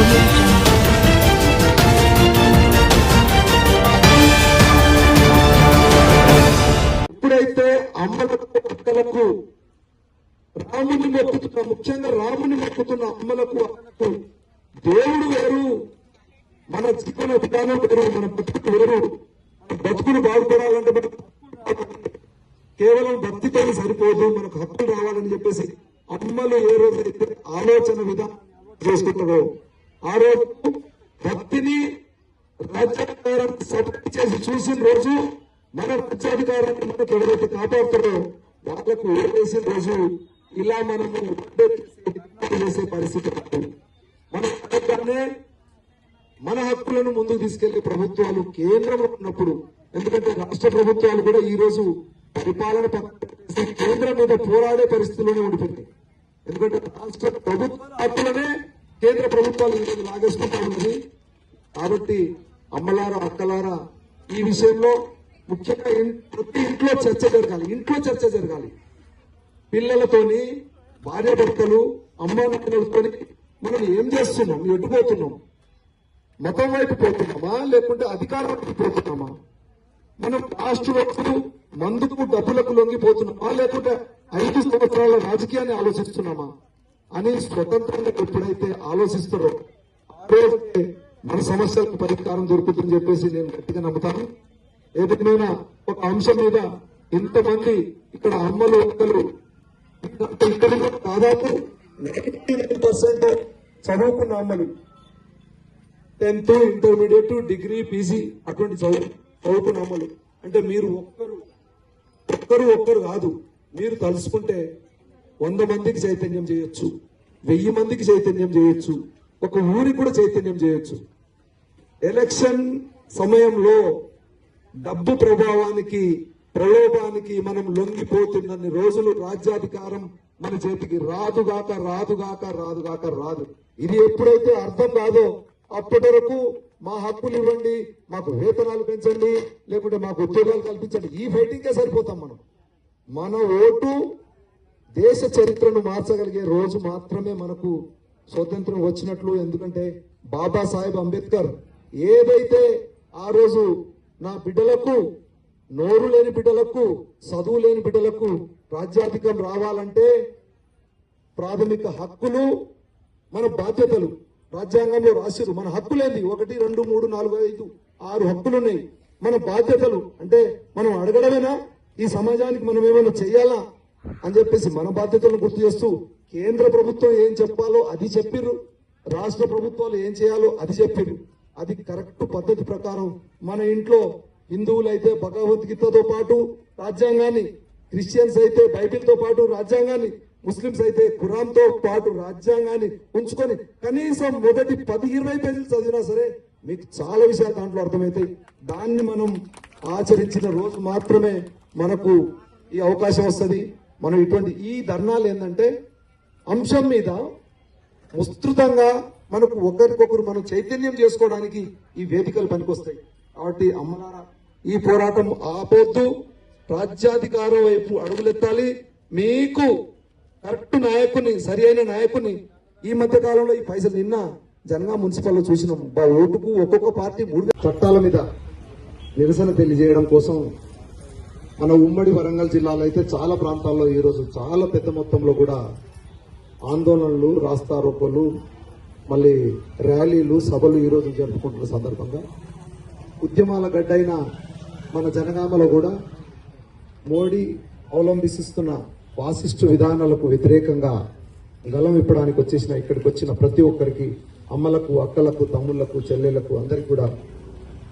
ఇప్పుడైతే ఎప్పుడైతే అమ్మలకు రాముని మొక్కుతున్న ముఖ్యంగా రాముని మొక్కుతున్న అమ్మలకు దేవుడు వేరు మన జీవన విధానం వేరు మన బతుకు వేరు బతుకులు బాగుపడాలంటే మనకు కేవలం భక్తితో సరిపోదు మనకు హక్కులు రావాలని చెప్పేసి అమ్మలు ఏ రోజైతే ఆలోచన విధానం చేసుకుంటారో ఆ రోజు భక్తిని రాజ్యాధికారాన్ని సపోర్ట్ చేసి చూసిన రోజు మన రాజ్యాధికారాన్ని మనకు ఎవరైతే కాపాడుతారో వాళ్ళకు ఓటేసిన రోజు ఇలా మనము చేసే, పరిస్థితి మన రాజ్యాన్నే మన హక్కులను ముందుకు తీసుకెళ్ళే ప్రభుత్వాలు కేంద్రంలో ఉన్నప్పుడు ఎందుకంటే రాష్ట్ర ప్రభుత్వాలు కూడా ఈ రోజు పరిపాలన కేంద్రం మీద పోరాడే పరిస్థితుల్లోనే ఉండిపోయింది ఎందుకంటే రాష్ట్ర ప్రభుత్వ హక్కులనే కేంద్ర ప్రభుత్వాలు ఈ లాగేసుకుంటా ఉన్నది కాబట్టి అమ్మలారా అక్కలారా ఈ విషయంలో ముఖ్యంగా ప్రతి ఇంట్లో చర్చ జరగాలి. ఇంట్లో చర్చ జరగాలి. పిల్లలతోని భార్యాభర్తలు అమ్మా నాన్నలతోని మనం ఏం చేస్తున్నాం? ఎటుపోతున్నాం? మతం వైపు పోతున్నామా? లేకుంటే అధికారం వైపు పోతున్నామా? మనం రాష్ట్ర వ్యక్తులు మందుకు డబ్బులకు లొంగిపోతున్నామా? లేకుంటే ఐదు సంవత్సరాల రాజకీయాన్ని ఆలోచిస్తున్నామా? అని స్వతంత్రంగా ఎప్పుడైతే ఆలోచిస్తారో ఆ రోజే మన సమస్యలకు పరిష్కారం దొరుకుతుందని చెప్పేసి నేను గట్టిగా నమ్ముతాను. ఏదైనా ఒక అంశం మీద ఇంతమంది ఇక్కడ అమ్మలు ఒక్కలు ఇక్కడ దాదాపు నైన్టీ పర్సెంట్ చదువుకున్న అమ్మలు. టెన్త్ ఇంటర్మీడియట్ డిగ్రీ పీజీ అటువంటి చదువు చదువుకున్న అమ్మలు. అంటే మీరు ఒక్కరు ఒక్కరు ఒక్కరు కాదు. మీరు తలుసుకుంటే వంద మందికి చైతన్యం చేయొచ్చు. వెయ్యి మందికి చైతన్యం చేయొచ్చు. ఒక ఊరికి కూడా చైతన్యం చేయొచ్చు. ఎలక్షన్ సమయంలో డబ్బు ప్రభావానికి ప్రలోభానికి మనం లొంగిపోతున్నన్ని రోజులు రాజ్యాధికారం మన చేతికి రాదుగాక రాదుగాక రాదుగాక రాదు. ఇది ఎప్పుడైతే అర్థం కాదో అప్పటి వరకు మా హక్కులు ఇవ్వండి మాకు వేతనాలు పెంచండి లేకుంటే మాకు ఉద్యోగాలు కల్పించండి. ఈ ఫైటింగ్కే సరిపోతాం మనం. మన ఓటు దేశ చరిత్రను మార్చగలిగే రోజు మాత్రమే మనకు స్వతంత్రం వచ్చినట్లు. ఎందుకంటే బాబాసాహెబ్ అంబేద్కర్ ఏదైతే ఆ రోజు నా బిడ్డలకు నోరు లేని బిడ్డలకు చదువు లేని బిడ్డలకు రాజ్యాధికం రావాలంటే ప్రాథమిక హక్కులు మన బాధ్యతలు. రాజ్యాంగంలో రాసిరు మన హక్కులేంది? ఒకటి రెండు మూడు నాలుగు ఐదు ఆరు హక్కులు ఉన్నాయి మన బాధ్యతలు అంటే మనం అడగడమేనా? ఈ సమాజానికి మనం ఏమైనా చేయాలా అని చెప్పేసి మన బాధ్యతలను గుర్తు చేస్తూ కేంద్ర ప్రభుత్వం ఏం చెప్పాలో అది చెప్పిర్రు. రాష్ట్ర ప్రభుత్వాలు ఏం చేయాలో అది చెప్పిర్రు. అది కరెక్ట్ పద్ధతి ప్రకారం మన ఇంట్లో హిందువులైతే భగవద్గీతతో పాటు రాజ్యాంగాన్ని క్రిస్టియన్స్ అయితే బైబిల్తో పాటు రాజ్యాంగాన్ని ముస్లింస్ అయితే ఖురాన్తో పాటు రాజ్యాంగాన్ని ఉంచుకొని కనీసం మొదటి పది ఇరవై పేజీలు చదివినా సరే మీకు చాలా విషయాలు దాంట్లో అర్థమవుతాయి. దాన్ని మనం ఆచరించిన రోజు మాత్రమే మనకు ఈ అవకాశం వస్తుంది. మనం ఇటువంటి ఈ ధర్నాలు ఏంటంటే అంశం మీద విస్తృతంగా మనకు ఒకరికొకరు మనం చైతన్యం చేసుకోవడానికి ఈ వేదికలు పనికొస్తాయి. కాబట్టి అమ్మలారా ఈ పోరాటం ఆపొద్దు. రాజ్యాధికారం వైపు అడుగులెత్తాలి. మీకు కరెక్ట్ నాయకుని సరి అయిన నాయకుని ఈ మధ్య కాలంలో ఈ పైసలు నిన్న జనగా మున్సిపల్లో చూసినాం. బా ఓటుకు ఒక్కొక్క పార్టీ మూడు చట్టాల మీద నిరసన తెలియజేయడం కోసం మన ఉమ్మడి వరంగల్ జిల్లాలో అయితే చాలా ప్రాంతాల్లో ఈరోజు చాలా పెద్ద మొత్తంలో కూడా ఆందోళనలు రాస్తారోకోలు మళ్ళీ ర్యాలీలు సభలు ఈరోజు జరుపుకుంటున్న సందర్భంగా. ఉద్యమాల గడ్డైన మన జనగామలో కూడా మోడీ అవలంబిస్తున్న వాసిస్టు విధానాలకు వ్యతిరేకంగా గలం ఇప్పడానికి వచ్చేసిన ఇక్కడికి వచ్చిన ప్రతి ఒక్కరికి అమ్మలకు అక్కలకు తమ్ముళ్ళకు చెల్లెళ్ళకు అందరికీ కూడా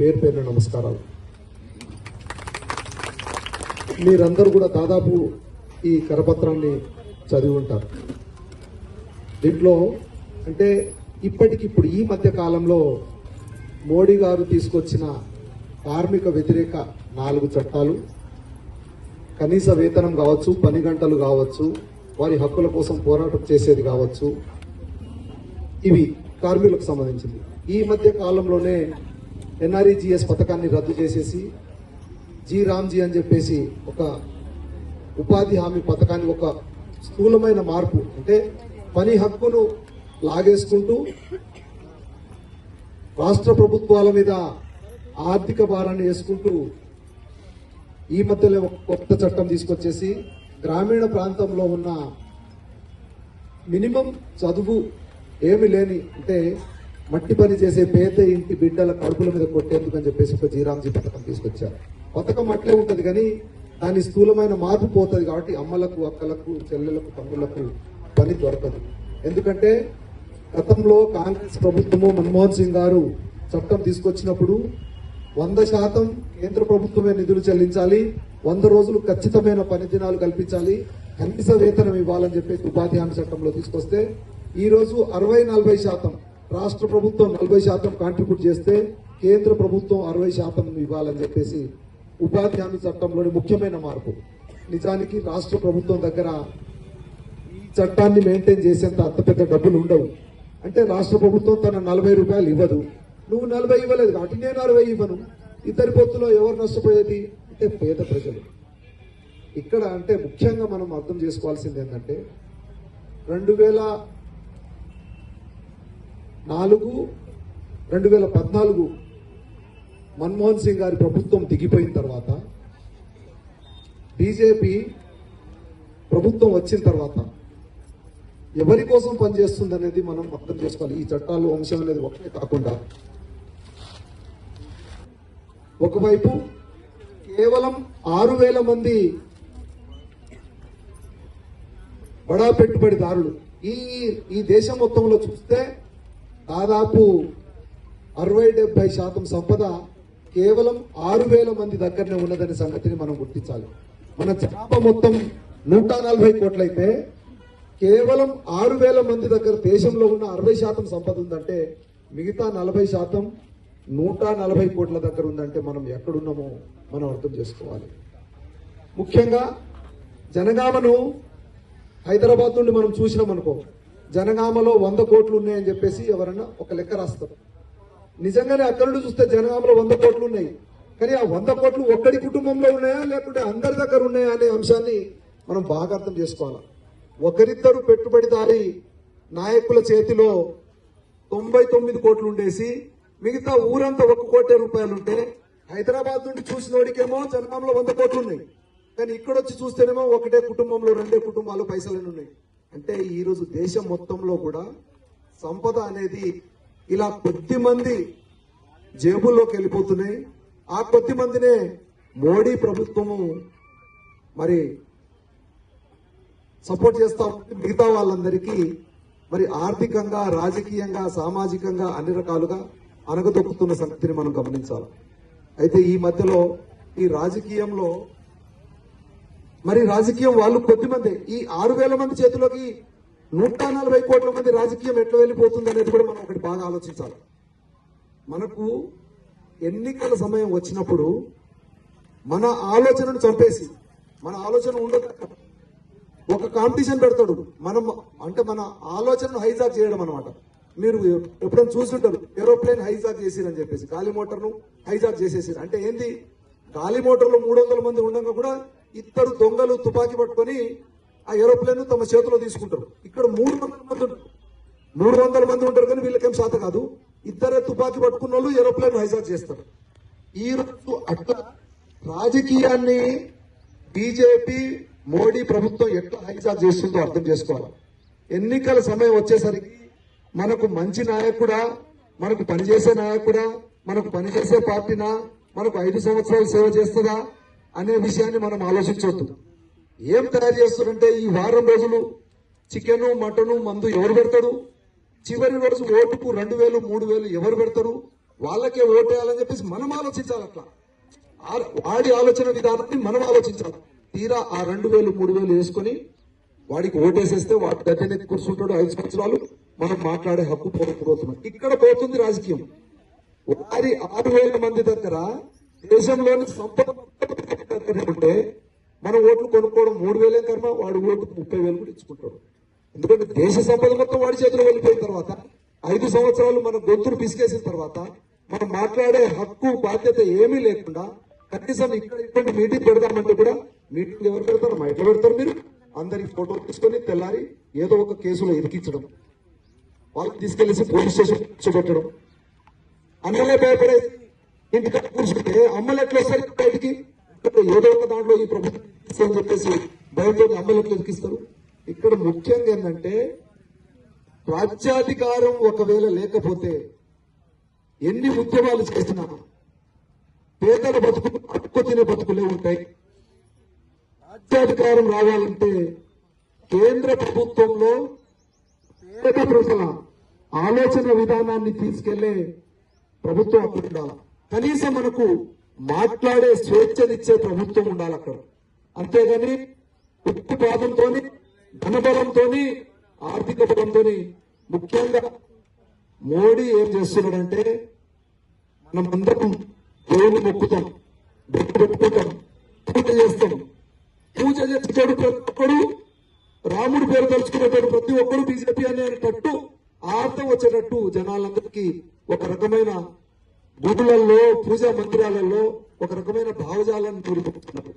పేరు పేరున నమస్కారాలు. మీరందరూ కూడా దాదాపు ఈ కరపత్రాన్ని చదివి ఉంటారు. దీంట్లో అంటే ఇప్పటికిప్పుడు ఈ మధ్య కాలంలో మోడీ గారు తీసుకొచ్చిన కార్మిక వ్యతిరేక నాలుగు చట్టాలు కనీస వేతనం కావచ్చు పని గంటలు కావచ్చు వారి హక్కుల కోసం పోరాటం చేసేది కావచ్చు ఇవి కార్మికులకు సంబంధించింది. ఈ మధ్య కాలంలోనే ఎన్ఆర్ఈజిఎస్ పథకాన్ని రద్దు చేసేసి జీ రామ్జీ అని చెప్పేసి ఒక ఉపాధి హామీ పథకాన్ని ఒక స్థూలమైన మార్పు. అంటే పని హక్కును లాగేసుకుంటూ రాష్ట్ర ప్రభుత్వాల మీద ఆర్థిక భారాన్ని వేసుకుంటూ ఈ మధ్యలో ఒక కొత్త చట్టం తీసుకొచ్చేసి గ్రామీణ ప్రాంతంలో ఉన్న మినిమం చదువు ఏమి లేని అంటే మట్టి పని చేసే పేద ఇంటి బిడ్డల కడుపుల మీద కొట్టేందుకు అని చెప్పేసి ఒక జీరాంజీ పథకం తీసుకొచ్చారు. పథకం అట్లే ఉంటుంది కానీ దాని స్థూలమైన మార్పు పోతుంది కాబట్టి అమ్మలకు అక్కలకు చెల్లెలకు తమ్ముళ్ళకు పని దొరకదు. ఎందుకంటే గతంలో కాంగ్రెస్ ప్రభుత్వము మన్మోహన్ సింగ్ గారు చట్టం తీసుకొచ్చినప్పుడు వంద శాతం కేంద్ర ప్రభుత్వమే నిధులు చెల్లించాలి వంద రోజులు ఖచ్చితమైన పని దినాలు కల్పించాలి కనీస వేతనం ఇవ్వాలని చెప్పేసి ఉపాధి హామీ చట్టంలో తీసుకొస్తే ఈరోజు అరవై నలభై శాతం రాష్ట్ర ప్రభుత్వం నలభై శాతం కాంట్రిబ్యూట్ చేస్తే కేంద్ర ప్రభుత్వం అరవై శాతం ఇవ్వాలని చెప్పేసి ఉపాధి హామీ చట్టంలోని ముఖ్యమైన మార్పు. నిజానికి రాష్ట్ర ప్రభుత్వం దగ్గర ఈ చట్టాన్ని మెయింటైన్ చేసేంత అంత పెద్ద డబ్బులు ఉండవు. అంటే రాష్ట్ర ప్రభుత్వం తన నలభై రూపాయలు ఇవ్వదు. నువ్వు నలభై ఇవ్వలేదు కాబట్టి నేను అరవై ఇవ్వను. ఇద్దరి పొత్తులో ఎవరు నష్టపోయేది? అంటే పేద ప్రజలు. ఇక్కడ అంటే ముఖ్యంగా మనం అర్థం చేసుకోవాల్సింది ఏంటంటే రెండు వేల నాలుగు రెండు వేల పద్నాలుగు మన్మోహన్ సింగ్ గారి ప్రభుత్వం దిగిపోయిన తర్వాత బీజేపీ ప్రభుత్వం వచ్చిన తర్వాత ఎవరి కోసం పనిచేస్తుంది అనేది మనం అర్థం చేసుకోవాలి. ఈ చట్టాలు అంశం అనేది ఒకటే కాకుండా ఒకవైపు కేవలం ఆరు వేల మంది బడా పెట్టుబడిదారులు ఈ ఈ దేశం మొత్తంలో చూస్తే దాదాపు అరవై డెబ్బై శాతం సంపద కేవలం ఆరు వేల మంది దగ్గరనే ఉన్నదనే సంగతిని మనం గుర్తించాలి. మన చేప మొత్తం నూట నలభై కోట్లయితే కేవలం ఆరు వేల మంది దగ్గర దేశంలో ఉన్న అరవై శాతం సంపద ఉందంటే మిగతా నలభై శాతం నూట నలభై కోట్ల దగ్గర ఉందంటే మనం ఎక్కడున్నామో మనం అర్థం చేసుకోవాలి. ముఖ్యంగా జనగామను హైదరాబాద్ నుండి మనం చూసినాం అనుకో జనగామలో వంద కోట్లు ఉన్నాయని చెప్పేసి ఎవరన్నా ఒక లెక్క రాస్తారు. నిజంగానే అక్కడ చూస్తే జనగామలో వంద కోట్లు ఉన్నాయి. కానీ ఆ వంద కోట్లు ఒక్కడి కుటుంబంలో ఉన్నాయా? లేకుంటే అందరి దగ్గర ఉన్నాయా అనే అంశాన్ని మనం బాగా అర్థం చేసుకోవాలి? ఒకరిద్దరు పెట్టుబడిదారి నాయకుల చేతిలో తొంభై తొమ్మిది కోట్లు ఉండేసి మిగతా ఊరంతా ఒక కోటి రూపాయలు ఉంటే హైదరాబాద్ నుండి చూసినోడికేమో జనగామలో వంద కోట్లు ఉన్నాయి. కానీ ఇక్కడ వచ్చి చూస్తేనేమో ఒకటే కుటుంబంలో రెండే కుటుంబాలు పైసలు ఉన్నాయి. అంటే ఈరోజు దేశం మొత్తంలో కూడా సంపద అనేది ఇలా కొద్ది మంది జేబుల్లోకి వెళ్ళిపోతున్నాయి. ఆ కొద్ది మందినే మోడీ ప్రభుత్వము మరి సపోర్ట్ చేస్తా. మిగతా వాళ్ళందరికీ మరి ఆర్థికంగా రాజకీయంగా సామాజికంగా అన్ని రకాలుగా అనగదొక్కుతున్న సంగతిని మనం గమనించాలి. అయితే ఈ మధ్యలో ఈ రాజకీయంలో మరి రాజకీయం వాళ్ళు కొద్ది మంది. ఈ ఆరు వేల మంది చేతిలోకి నూట నలభై కోట్ల మంది రాజకీయం ఎట్లా వెళ్ళిపోతుంది అనేది కూడా మనం ఒకటి బాగా ఆలోచించాలి. మనకు ఎన్నికల సమయం వచ్చినప్పుడు మన ఆలోచనను చంపేసి మన ఆలోచన ఉండదు ఒక కాంపిటీషన్ పెడతాడు. మనం అంటే మన ఆలోచనను హైజాక్ చేయడం అనమాట మీరు ఎప్పుడైనా చూసుంటారు ఏరోప్లేన్ హైజాక్ చేసిరని చెప్పేసి గాలి మోటార్ను హైజాక్ చేసేసారు. అంటే ఏంది? గాలి మోటార్లో మూడు వందల మంది ఉండగా కూడా ఇద్దరు దొంగలు తుపాకీ పట్టుకొని ఆ ఏరోప్లేన్ తమ చేతిలో తీసుకుంటారు. ఇక్కడ మూడు వందల మంది ఉంటారు మూడు వందల మంది ఉంటారు కానీ వీళ్ళకేం శాత కాదు. ఇద్దరే తుపాకీ పట్టుకున్న వాళ్ళు ఏరోప్లేన్ హైజాక్ చేస్తారు. ఈ రోజు అట్లా రాజకీయాన్ని బీజేపీ మోడీ ప్రభుత్వం ఎట్లా హైజాక్ చేస్తుందో అర్థం చేసుకోవాలి. ఎన్నికల సమయం వచ్చేసరికి మనకు మంచి నాయకుడా మనకు పనిచేసే నాయకుడా మనకు పనిచేసే పార్టీనా మనకు ఐదు సంవత్సరాలు సేవ చేస్తుందా అనే విషయాన్ని మనం ఆలోచించవద్దు ఏం తయారు చేస్తుందంటే ఈ వారం రోజులు చికెన్ మటను మందు ఎవరు పెడతారు? చివరి రోజు ఓటుకు రెండు వేలు మూడు వేలు ఎవరు పెడతారు? వాళ్ళకే ఓటేయాలని చెప్పేసి మనం ఆలోచించాలి అట్లా. వాడి ఆలోచన విధానాన్ని మనం ఆలోచించాలి. తీరా ఆ రెండు వేలు మూడు వేలు వేసుకొని వాడికి ఓటేసేస్తే వాడి దగ్గరనే కూర్చుంటాడు ఐదు సంవత్సరాలు. మనం మాట్లాడే హక్కు పోతున్నాం ఇక్కడ పోతుంది రాజకీయం. వారి ఆరు వేల మంది దగ్గర దేశంలోని సంపద దగ్గర ఉంటే మన ఓట్లు కొనుక్కోవడం మూడు వేలే కర్మ వాడు ఓటుకు ముప్పై వేలు కూడా ఇచ్చుకుంటాడు. ఎందుకంటే దేశ సంపద మొత్తం వాడి చేతిలో వెళ్ళిపోయిన తర్వాత ఐదు సంవత్సరాలు మన గొంతులు పిసికేసిన తర్వాత మనం మాట్లాడే హక్కు బాధ్యత ఏమీ లేకుండా కనీసం ఇక్కడ ఇటువంటి మీటింగ్ పెడదామంటే కూడా మీటింగ్ ఎవరు పెడతారు? మా ఎట్లా పెడతారు మీరు. అందరికి ఫోటో తీసుకొని తెల్లారి ఏదో ఒక కేసులో ఇరికించడం వాళ్ళకి తీసుకెళ్ళేసి పోలీస్ స్టేషన్ కూర్చోబెట్టడం. అన్నలే భయపడే ఇంటికి కూర్చుంటే అమ్మలు ఎట్లా వస్తారు బయటికి? ఏదో ఒక దాంట్లో ఈ ప్రభుత్వం చెప్పేసి భయంతో అమ్మలు ఎట్లా ఎదికిస్తారు ఇక్కడ ముఖ్యంగా ఏంటంటే రాజ్యాధికారం ఒకవేళ లేకపోతే ఎన్ని ఉద్యమాలు చేసినా పేదల బతుకులు అడుక్కు తినే బతుకులే ఉంటాయి. రాజ్యాధికారం రావాలంటే కేంద్ర ప్రభుత్వంలో పేద ప్రజల ఆలోచన విధానాన్ని తీసుకెళ్ళే ప్రభుత్వం అక్కడ ఉండాలి. కనీసం మనకు మాట్లాడే స్వేచ్ఛనిచ్చే ప్రభుత్వం ఉండాలి అక్కడ. అంతేగాని ఉక్కు పాదంతోనే ధనబలంతో ఆర్థిక బలంతో ముఖ్యంగా మోడీ ఏం చేస్తున్నాడంటే మనం అందరం దేవుని మొక్కుతాం బొట్టు పెట్టుకుంటాం పూజ చేస్తాం. పూజ చేసేటోడు ప్రతి ఒక్కడు రాముడి పేరు తలుచుకునేటోడు ప్రతి ఒక్కడు బీజేపీ అనేటట్టు ఆర్థం వచ్చేటట్టు జనాలందరికీ ఒక రకమైన గుడులలో పూజా మందిరాలలో ఒక రకమైన భావజాలను నిలుపుతున్నారు